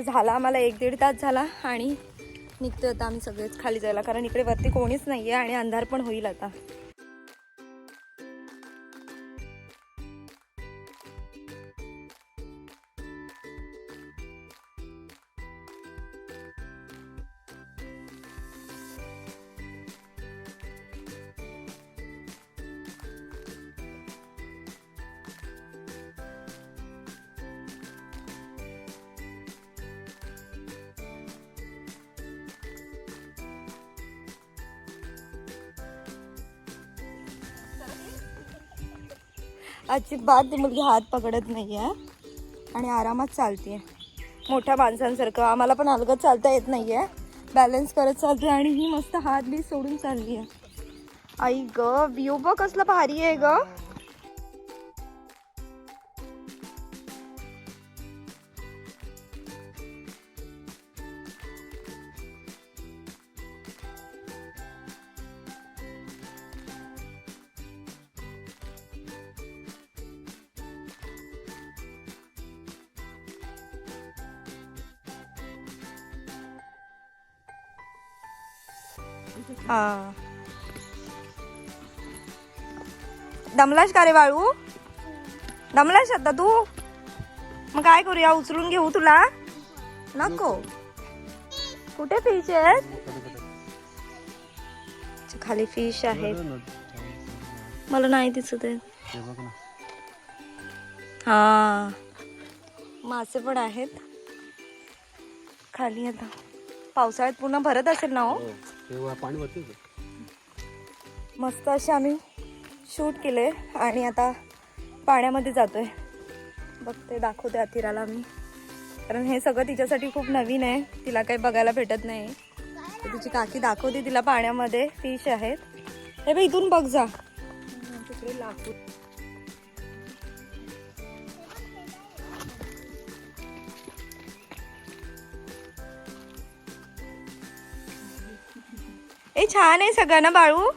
तर झाला आम्हाला एक दीड तास झाला आणि निघतो आता आम्ही सगळेच खाली जायला कारण इकडे वरती कोणीच नाही आहे आणि अंधार पण होईल आता. अजिबात ती मुलगी हात पकडत नाही आहे आणि आरामात चालते मोठ्या माणसांसारखं. आम्हाला पण अलगत चालता येत नाही आहे बॅलन्स करत चालते आणि ही मस्त हात बी सोडून चालली आहे आई ग व्ह्यू बघ कसलं भारी आहे ग. हा. दमलाश का रे बाळू? दमलाश आता तू? मग काय करूया उचलून घेऊ तुला? नको. कुठे फिश आहेत? खाली फिश आहेत. मला नाही दिसत आहे हा. मासे पण आहेत. खाली आता. पावसाळ्यात पुन्हा भरत असेल ना हो? तेव्हा पाणी वरती मस्त असे आम्ही शूट केले आणि आता पाण्यामध्ये जातोय. बघते दाखवते अतिराला मी. कारण हे सगळं तिच्यासाठी खूप नवीन आहे. तिला काही बघायला भेटत नाही. तिची काकी दाखवते तिला पाण्यामध्ये फिश आहेत. हे बघ इथून बघ जा. तिकडे लाकूड ए छान आहे सगळं ना बाळू?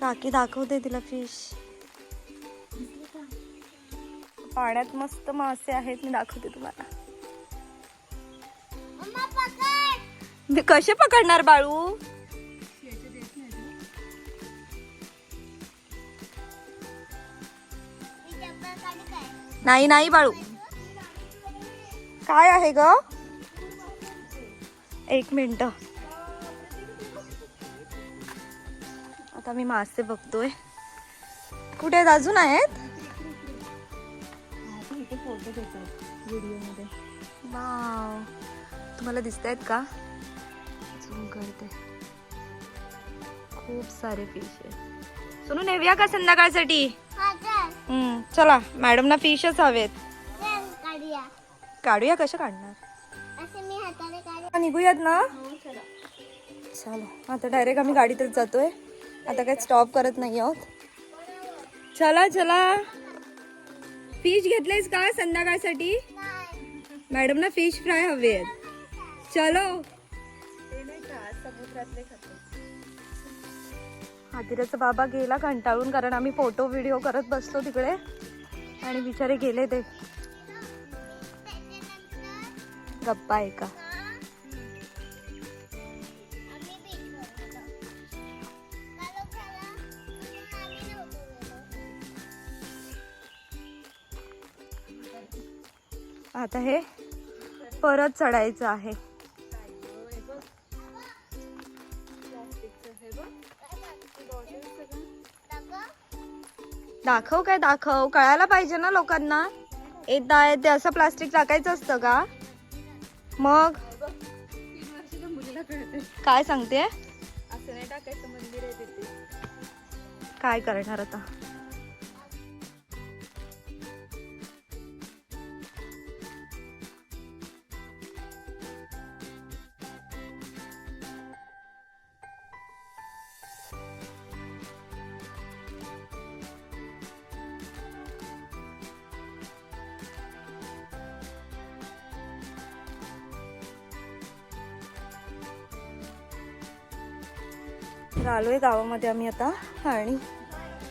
काकी दाखवते तिला फिश पाण्यात मस्त मासे आहेत मी दाखवते तुम्हाला. मी कसे पकडणार बाळू? नाही नाही बाळू. काय आहे ग? एक मिनिट. आता मी मासे बघतोय. कुठे आहेत? अजून आहेत? व्हिडिओमध्ये वाव. तुम्हाला दिसत आहेत का? झूम करते. खूप सारे फिश आहेत. सोनू नेऊया का संध्याकाळसाठी? हम्म, चला. मॅडमना फिशच हवेत. काढूया कशा काढणार? निघूयात ना? चलो. आता डायरेक्ट आम्ही गाडीतच जातोय. आता काय स्टॉप करत नाही आहोत. चला चला. फिश घेतलेस का संध्याकाळसाठी? मॅडम ना फिश फ्राय हवे आहेत. चलो. हातिराचा बाबा गेला कंटाळून कारण आम्ही फोटो व्हिडिओ करत बसलो तिकडे. आणि बिचारे गेले ते. गप्पा आहे का? आता हे परत चढायचं आहे. दाखव काय दाखव. कळायला पाहिजे ना लोकांना? येता येते असं प्लास्टिक टाकायचं असतं का? मग? काय सांगते असं नाही टाकायचं मंदिर आहे तिथे. काय करणार आता? तर आलोय गावामध्ये आम्ही आता. आणि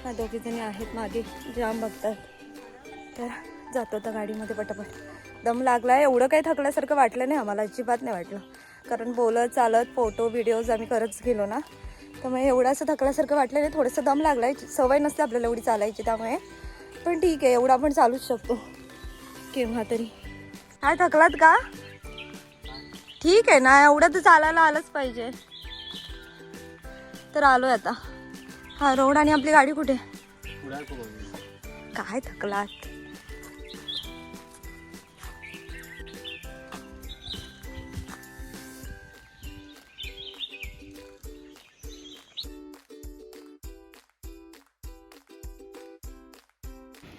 ह्या जणी आहेत मागे जाम बघतात. तर जातो आता गाडीमध्ये पटापट. दम लागला आहे एवढं काही थकल्यासारखं वाटलं नाही आम्हाला अजिबात नाही वाटलं. कारण बोलत चालत फोटो व्हिडिओज आम्ही करत गेलो ना. त्यामुळे एवढं असं थकल्यासारखं वाटलं नाही थोडंसं दम लागला आहे सवय नसते आपल्याला एवढी चालायची त्यामुळे. पण ठीक आहे एवढं आपण चालूच शकतो. केव्हा तरी. काय थकलात का? ठीक आहे ना एवढं तर चालायला आलंच पाहिजे. तर आलोय आता. हा रोड आणि आपली गाडी कुठे? काय थकलात?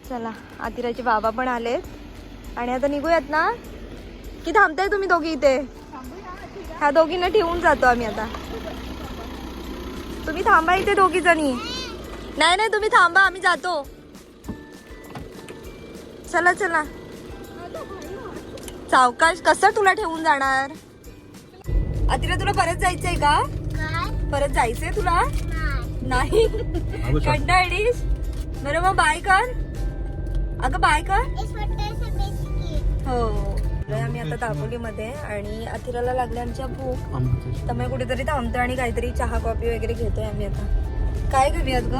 चला आदिराचे बाबा पण आलेत. आणि आता निघूयात ना? की थांबताय तुम्ही दोघी इथे? ह्या दोघींना ठेवून जातो आम्ही आता. तुम्ही थांबा इथे दोघी जणी. नाही नाही तुम्ही थांबा आम्ही जातो. चला चला. सावकाश कसं तुला ठेवून जाणार? अतिरा तुला परत जायचंय का? परत जायचंय तुला? नाही. कंटाळलीस बरं मग बाय कर. अगं बाय कर. हो. आम्ही आता दापोलीमध्ये आणि अथिराला लागले आमच्या भूक. त्यामुळे कुठेतरी थांबतो आणि काहीतरी चहा कॉफी वगैरे घेतोय आम्ही आता. काय घेऊयात ग?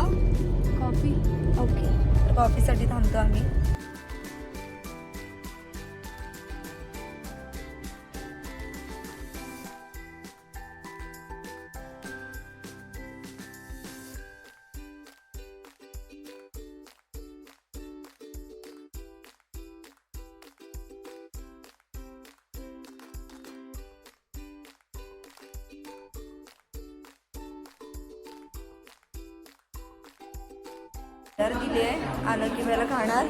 कॉफी. ओके. कॉफीसाठी थांबतो आम्ही. ऑर्डर दिली आहे आलं की मला खाणार.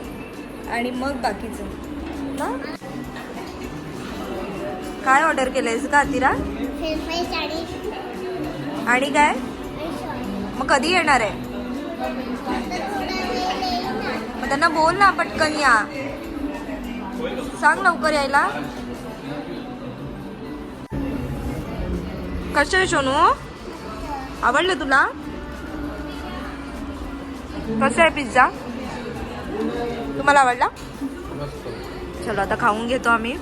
आणि मग बाकीचं. ना काय ऑर्डर केलंयस का अतिरा आणि काय? मग कधी येणार आहे? मग त्यांना बोल ना पटकन या. सांग लवकर यायला. कसं आहे सोनू? आवडलं तुला? कसं आहे पिझ्झा तुम्हाला आवडला? चलो आता खाऊन घेतो आम्ही.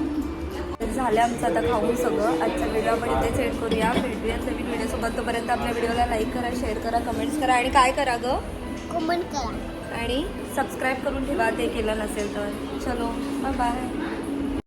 झालं आमचं आता खाऊन सगळं. आजचा व्हिडिओ आपण इथे सेंड करूया. भेटूया नवीन व्हिडिओसोबत. तोपर्यंत आपल्या व्हिडिओला लाईक करा शेअर करा कमेंट्स करा. आणि काय करा ग? कमेंट करा. आणि सबस्क्राईब करून ठेवा. ते केलं नसेल तर. चलो बाय बाय